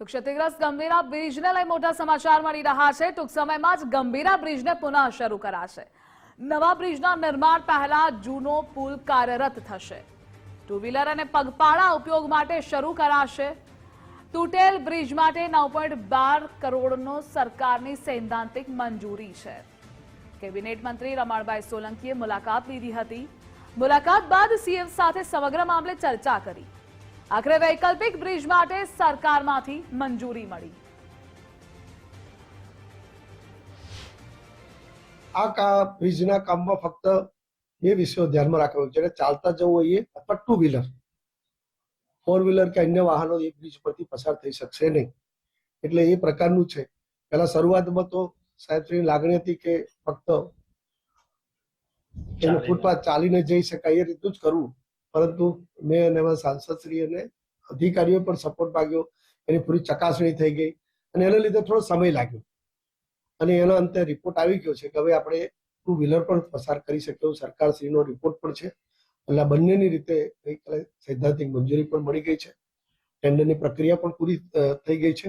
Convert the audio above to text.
તો ક્ષતિગ્રસ્ત ગંભીરા બ્રિજને લઈ મોટા સમાચાર મળી રહ્યા છે. ટૂંક સમયમાં જ ગંભીરા બ્રિજને પુનઃ શરૂ કરાશે. નવા બ્રિજના નિર્માણ પહેલા જૂનો પુલ કાર્યરત થશે. ટુ વ્હીલર અને પગપાળા ઉપયોગ માટે શરૂ કરાશે. તૂટેલ બ્રિજ માટે નવ પોઈન્ટ બાર કરોડનો સરકારની સૈદ્ધાંતિક મંજૂરી છે. કેબિનેટ મંત્રી રમણભાઈ સોલંકીએ મુલાકાત લીધી હતી. મુલાકાત બાદ સીએમ સાથે સમગ્ર મામલે ચર્ચા કરી. આખરે વૈકલ્પિક બ્રિજ માટે સરકારમાંથી મંજૂરી મળી. આ કા બ્રિજના કામમાં ફક્ત બે વિષયો ધ્યાનમાં રાખવા જેને ચાલતા જવું હોઈએ અથવા ટુ વ્હીલર ફોર વ્હીલર કે અન્ય વાહનો એ બ્રિજ પરથી પસાર થઈ શકશે નહીં. એટલે એ પ્રકારનું છે. પહેલા શરૂઆતમાં તો સાહેબશ્રીની લાગણી હતી કે ફક્ત એનું ફૂટપાથ ચાલીને જઈ શકાય એ રીતનું જ કરવું. પરંતુ મેં અને એમાં સાંસદશ્રી અને અધિકારીઓ પણ સપોર્ટ માંગ્યો. એની પૂરી ચકાસણી થઈ ગઈ અને એના લીધે થોડો સમય લાગ્યો. અને એનો અંતે રિપોર્ટ આવી ગયો છે કે હવે આપણે ટુ વ્હીલર પણ પસાર કરી શકીએ એવું સરકારશ્રીનો રિપોર્ટ પણ છે. એટલે બંનેની રીતે ગઈકાલે સૈદ્ધાંતિક મંજૂરી પણ મળી ગઈ છે. ટેન્ડરની પ્રક્રિયા પણ પૂરી થઈ ગઈ છે.